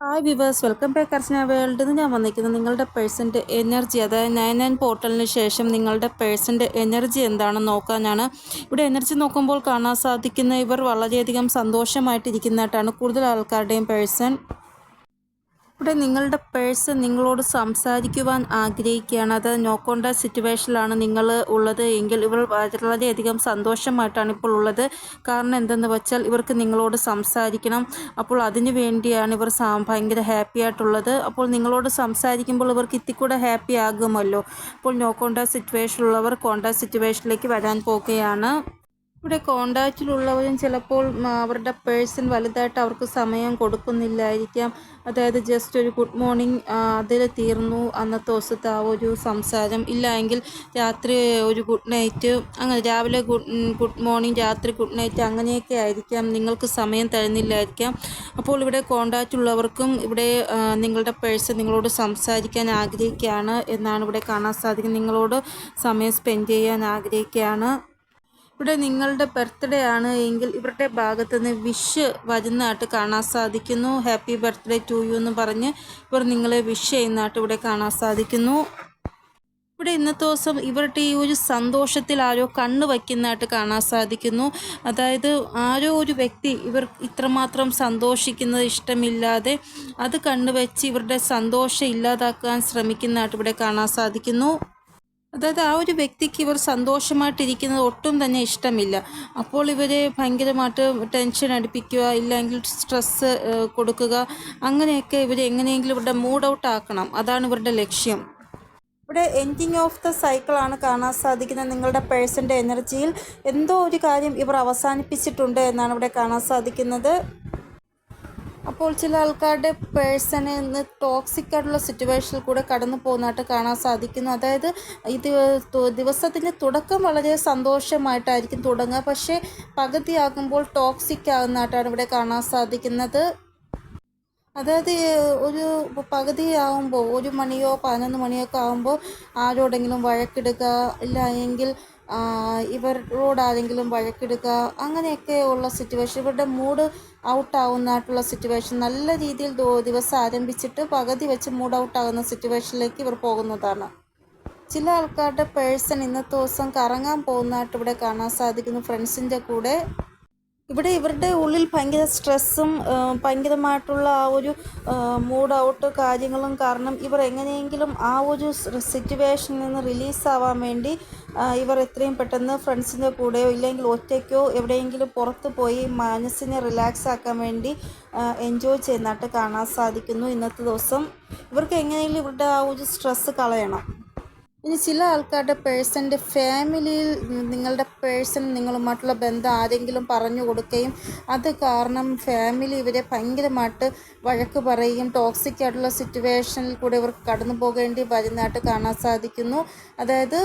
Hi viewers welcome back Archana world എന്ന് ഞാൻ വന്നിരിക്കുന്നത് നിങ്ങളുടെ പേഴ്സന്റെ എനർജി അതായത് നയൻ നയൻ പോർട്ടലിന് ശേഷം നിങ്ങളുടെ പേഴ്സന്റെ എനർജി എന്താണെന്ന് നോക്കാനാണ്. ഇവിടെ എനർജി നോക്കുമ്പോൾ കാണാൻ സാധിക്കുന്ന ഇവർ വളരെയധികം സന്തോഷമായിട്ടിരിക്കുന്നതായിട്ടാണ് കൂടുതൽ ആൾക്കാരുടെയും പേഴ്സൺ ഇവിടെ നിങ്ങളുടെ പേഴ്സൺ നിങ്ങളോട് സംസാരിക്കുവാൻ ആഗ്രഹിക്കുകയാണ്. അത് നോക്കേണ്ട സിറ്റുവേഷനിലാണ് നിങ്ങൾ ഉള്ളത്. എങ്കിൽ ഇവർ വളരെയധികം സന്തോഷമായിട്ടാണ് ഇപ്പോൾ ഉള്ളത്. കാരണം എന്തെന്ന് വെച്ചാൽ ഇവർക്ക് നിങ്ങളോട് സംസാരിക്കണം. അപ്പോൾ അതിനു വേണ്ടിയാണ് ഇവർ ഭയങ്കര ഹാപ്പി ആയിട്ടുള്ളത്. അപ്പോൾ നിങ്ങളോട് സംസാരിക്കുമ്പോൾ ഇവർക്ക് ഇത്തിക്കൂടെ ഹാപ്പി ആകുമല്ലോ. അപ്പോൾ നോക്കേണ്ട സിറ്റുവേഷനിലുള്ളവർ കോണ്ടാക്ട് സിറ്റുവേഷനിലേക്ക് വരാൻ പോകുകയാണ് ഇവിടെ കോണ്ടാക്റ്റിലുള്ളവരും ചിലപ്പോൾ അവരുടെ പേഴ്സൺ വലുതായിട്ട് അവർക്ക് സമയം കൊടുക്കുന്നില്ലായിരിക്കാം. അതായത് ജസ്റ്റ് ഒരു ഗുഡ് മോർണിംഗ് അതിൽ തീർന്നു. അന്നത്തെ ദിവസത്തെ ആ ഒരു സംസാരം ഇല്ല എങ്കിൽ രാത്രി ഒരു ഗുഡ് നൈറ്റ് അങ്ങനെ രാവിലെ ഗുഡ് ഗുഡ് മോർണിംഗ് രാത്രി ഗുഡ് നൈറ്റ് അങ്ങനെയൊക്കെ ആയിരിക്കാം. നിങ്ങൾക്ക് സമയം തരുന്നില്ലായിരിക്കാം. അപ്പോൾ ഇവിടെ കോണ്ടാക്റ്റുള്ളവർക്കും ഇവിടെ നിങ്ങളുടെ പേഴ്സൺ നിങ്ങളോട് സംസാരിക്കാൻ ആഗ്രഹിക്കുകയാണ് എന്നാണ് ഇവിടെ കാണാൻ സാധിക്കുന്നത്. നിങ്ങളോട് സമയം സ്പെൻഡ് ചെയ്യാൻ ആഗ്രഹിക്കുകയാണ്. ഇവിടെ നിങ്ങളുടെ ബർത്ത്ഡേ ആണ് എങ്കിൽ ഇവരുടെ ഭാഗത്ത് നിന്ന് വിഷ് വരുന്നതായിട്ട് കാണാൻ സാധിക്കുന്നു. ഹാപ്പി ബർത്ത്ഡേ ടു യു എന്ന് പറഞ്ഞ് ഇവർ നിങ്ങളെ വിഷ് ചെയ്യുന്നതായിട്ട് ഇവിടെ കാണാൻ സാധിക്കുന്നു. ഇവിടെ ഇന്നത്തെ ദിവസം ഇവരുടെ ഈ ഒരു സന്തോഷത്തിൽ ആരോ കണ്ണു വയ്ക്കുന്നതായിട്ട് കാണാൻ സാധിക്കുന്നു. അതായത് ആരോ ഒരു വ്യക്തി ഇവർ ഇത്രമാത്രം സന്തോഷിക്കുന്നത് ഇഷ്ടമില്ലാതെ അത് കണ്ണുവെച്ച് ഇവരുടെ സന്തോഷം ഇല്ലാതാക്കാൻ ശ്രമിക്കുന്നതായിട്ട് ഇവിടെ കാണാൻ സാധിക്കുന്നു. അതായത് ആ ഒരു വ്യക്തിക്ക് ഇവർ സന്തോഷമായിട്ടിരിക്കുന്നത് ഒട്ടും തന്നെ ഇഷ്ടമില്ല. അപ്പോൾ ഇവരെ ഭയങ്കരമായിട്ട് ടെൻഷൻ അടുപ്പിക്കുക ഇല്ലെങ്കിൽ സ്ട്രെസ്സ് കൊടുക്കുക അങ്ങനെയൊക്കെ ഇവർ എങ്ങനെയെങ്കിലും ഇവരുടെ മൂഡ് ഔട്ട് ആക്കണം. അതാണ് ഇവരുടെ ലക്ഷ്യം. ഇവിടെ എൻഡിങ് ഓഫ് ദ സൈക്കിളാണ് കാണാൻ സാധിക്കുന്നത്. നിങ്ങളുടെ പേഴ്സന്റെ എനർജിയിൽ എന്തോ ഒരു കാര്യം ഇവർ അവസാനിപ്പിച്ചിട്ടുണ്ട് എന്നാണ് ഇവിടെ കാണാൻ സാധിക്കുന്നത്. അപ്പോൾ ചില ആൾക്കാരുടെ പേഴ്സണിൽ നിന്ന് ടോക്സിക് ആയിട്ടുള്ള സിറ്റുവേഷനിൽ കൂടെ കടന്നു പോകുന്നതായിട്ട് കാണാൻ സാധിക്കുന്നു. അതായത് ഇത് ദിവസത്തിന്റെ തുടക്കം വളരെ സന്തോഷമായിട്ടായിരിക്കും തുടങ്ങുക. പക്ഷേ പകുതിയാകുമ്പോൾ ടോക്സിക് ആകുന്നതായിട്ടാണ് ഇവിടെ കാണാൻ സാധിക്കുന്നത്. അതായത് ഒരു പകുതിയാകുമ്പോൾ ഒരു മണിയോ പതിനൊന്ന് മണിയൊക്കെ ആകുമ്പോൾ ആരോടെങ്കിലും വഴക്കിടുക ഇല്ല എങ്കിൽ ഇവരോട് ആരെങ്കിലും വഴക്കെടുക്കുക അങ്ങനെയൊക്കെ ഉള്ള സിറ്റുവേഷൻ ഇവരുടെ മൂഡ് ഔട്ട് ആവുന്നതായിട്ടുള്ള സിറ്റുവേഷൻ നല്ല രീതിയിൽ ദിവസം ആരംഭിച്ചിട്ട് പകുതി വെച്ച് മൂഡ് ഔട്ട് ആകുന്ന സിറ്റുവേഷനിലേക്ക് ഇവർ പോകുന്നതാണ്. ചില ആൾക്കാരുടെ പേഴ്സൺ ഇന്നത്തെ ദിവസം കറങ്ങാൻ പോകുന്നതായിട്ട് ഇവിടെ കാണാൻ സാധിക്കുന്നു. ഫ്രണ്ട്സിന്റെ കൂടെ ഇവിടെ ഇവരുടെ ഉള്ളിൽ ഭയങ്കര സ്ട്രെസ്സും ഭയങ്കരമായിട്ടുള്ള ആ ഒരു മൂഡ് ഔട്ട് കാര്യങ്ങളും കാരണം ഇവർ എങ്ങനെയെങ്കിലും ആ ഒരു സിറ്റുവേഷനിൽ നിന്ന് റിലീസാവാൻ വേണ്ടി ഇവർ എത്രയും പെട്ടെന്ന് ഫ്രണ്ട്സിന്റെ കൂടെയോ ഇല്ലെങ്കിൽ ഒറ്റയ്ക്കോ എവിടെയെങ്കിലും പുറത്ത് പോയി മനസ്സിനെ റിലാക്സ് ആക്കാൻ വേണ്ടി എൻജോയ് ചെയ്യുന്നതായിട്ട് കാണാൻ സാധിക്കുന്നു ഇന്നത്തെ ദിവസം. ഇവർക്ക് എങ്ങനെയെങ്കിലും ഇവരുടെ ആ ഒരു സ്ട്രെസ്സ് കളയണം. ഇനി ചില ആൾക്കാരുടെ പേഴ്സന്റെ ഫാമിലിയിൽ നിങ്ങളുടെ പേഴ്സൺ നിങ്ങളുമായിട്ടുള്ള ബന്ധം ആരെങ്കിലും പറഞ്ഞു കൊടുക്കുകയും അത് കാരണം ഫാമിലി ഇവരെ ഭയങ്കരമായിട്ട് വഴക്ക് പറയുകയും ടോക്സിക് ആയിട്ടുള്ള സിറ്റുവേഷനിൽ കൂടെ ഇവർക്ക് കടന്നു പോകേണ്ടി വരുന്നതായിട്ട് കാണാൻ സാധിക്കുന്നു. അതായത്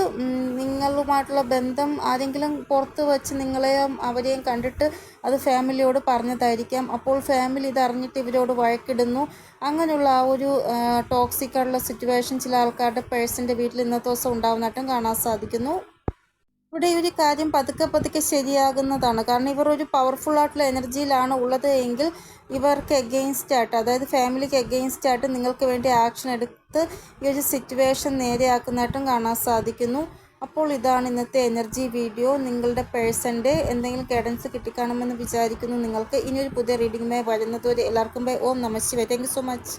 നിങ്ങളുമായിട്ടുള്ള ബന്ധം ആരെങ്കിലും പുറത്ത് വെച്ച് നിങ്ങളെയും അവരെയും കണ്ടിട്ട് അത് ഫാമിലിയോട് പറഞ്ഞതായിരിക്കാം. അപ്പോൾ ഫാമിലി ഇതറിഞ്ഞിട്ട് ഇവരോട് വഴക്കിടുന്നു. അങ്ങനെയുള്ള ആ ഒരു ടോക്സിക് ആയിട്ടുള്ള സിറ്റുവേഷൻ ചില ആൾക്കാരുടെ പേഴ്സന്റെ വീട്ടിൽ ഇന്നത്തെ ദിവസം ഉണ്ടാവുന്നതായിട്ടും കാണാൻ സാധിക്കുന്നു. ഇവിടെ ഒരു കാര്യം പതുക്കെ പതുക്കെ ശരിയാകുന്നതാണ്. കാരണം ഇവർ ഒരു പവർഫുൾ ആയിട്ടുള്ള എനർജിയിലാണ് ഉള്ളത് എങ്കിൽ ഇവർക്ക് എഗെയിൻസ്റ്റ് ആയിട്ട് അതായത് ഫാമിലിക്ക് എഗെയിൻസ്റ്റ് ആയിട്ട് നിങ്ങൾക്ക് വേണ്ടി ആക്ഷൻ എടുത്ത് ഈ ഒരു സിറ്റുവേഷൻ നേരെയാക്കുന്നതായിട്ടും കാണാൻ സാധിക്കുന്നു. അപ്പോൾ ഇതാണ് ഇന്നത്തെ എനർജി വീഡിയോ നിങ്ങളുടെ പേഴ്സന്റെ എന്തെങ്കിലും ഗൈഡൻസ് കിട്ടിക്കാണുമെന്ന് വിചാരിക്കുന്നു നിങ്ങൾക്ക്. ഇനിയൊരു പുതിയ റീഡിങ്ങുമായി വരുന്നതുവരെ എല്ലാവർക്കും ബൈ ഓം നമ ശിവ താങ്ക് സോ മച്ച്